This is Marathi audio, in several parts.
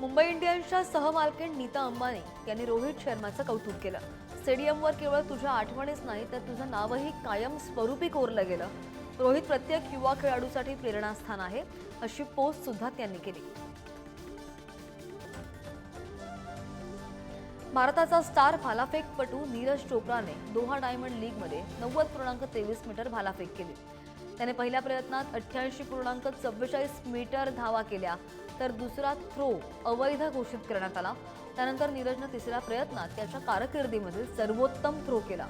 मुंबई इंडियन्सच्या सहमालकीण नीता अंबानी यांनी रोहित शर्माचं कौतुक केलं. स्टेडियमवर केवळ तुझ्या आठवणीच नाही तर तुझं नावही कायम स्वरूपी कोरलं गेलं. रोहित प्रत्येक युवा खेळाडूसाठी प्रेरणास्थान आहे अशी पोस्ट सुद्धा त्यांनी केली. भारताचा स्टार भालाफेकपटू नीरज चोप्राने दोहा डायमंड लीगमध्ये नव्वद पूर्णांक तेवीस मीटर भालाफेक केली. त्याने पहिल्या प्रयत्नात अठ्ठ्याऐंशी पूर्णांक चव्वेचाळीस मीटर धावा केल्या तर दुसरा थ्रो अवैध घोषित करण्यात आला. त्यानंतर नीरजनं तिसऱ्या प्रयत्नात त्याच्या कारकिर्दीमधील सर्वोत्तम थ्रो केला.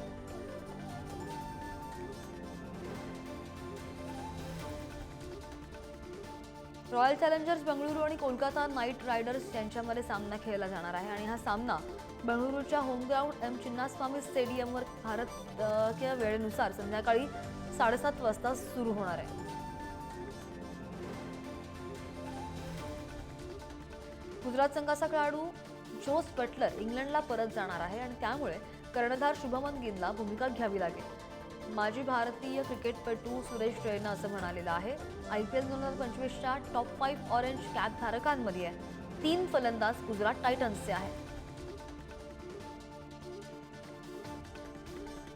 रॉयल चॅलेंजर्स बंगळुरू आणि कोलकाता नाईट रायडर्स यांच्यामध्ये सामना खेळला जाणार आहे आणि हा सामना बंगळुरूच्या होमग्राऊंड एम चिन्नास्वामी स्टेडियमवर भारतीय वेळेनुसार संध्याकाळी साडेसात वाजता सुरू होणार आहे. गुजरात संघाचा खेळाडू जोस बटलर इंग्लंडला परत जाणार आहे आणि त्यामुळे कर्णधार शुभमन गिलला भूमिका घ्यावी लागेल. माजी भारतीय क्रिकेटपटू सुरेश जैन असं म्हणालेलं आहे. आय पी एल दोन हजार पंचवीसच्या टॉप फाईव्ह ऑरेंज कॅप धारकांमध्ये तीन फलंदाज गुजरात टायटन्सचे आहेत.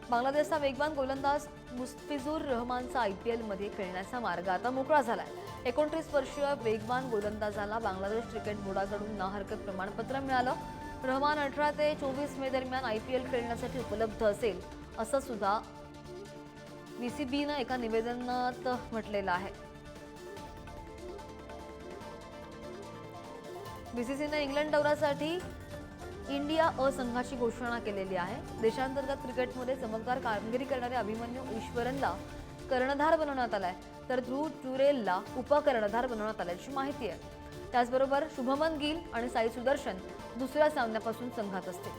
बांगलादेशचा वेगवान गोलंदाज मुस्तिफिझुर रहमानचा आय पी एलमध्ये खेळण्याचा मार्ग आता मोकळा झाला आहे एकोणतीस वर्षीय वेगवान गोलंदाजाला बांगलादेश क्रिकेट बोर्डाकडून ना हरकत प्रमाणपत्र मिळालं. रहमान अठरा ते चोवीस मे दरम्यान आय पी एल खेळण्यासाठी उपलब्ध असेल असं सुद्धा बी सी बीनं एका निवेदनात म्हटलेलं आहे. बीसीसीनं इंग्लंड दौऱ्यासाठी इंडिया अ संघाची घोषणा केलेली आहे. देशांतर्गत क्रिकेटमध्ये चमकदार कामगिरी करणाऱ्या अभिमन्यू ईश्वरनला कर्णधार बनवण्यात आलाय. तर ध्रुव चुरेलला उपकर्णधार बनवण्यात आल्याची माहिती आहे. त्याचबरोबर शुभमन गिल आणि साई सुदर्शन दुसऱ्या सामन्यापासून संघात असते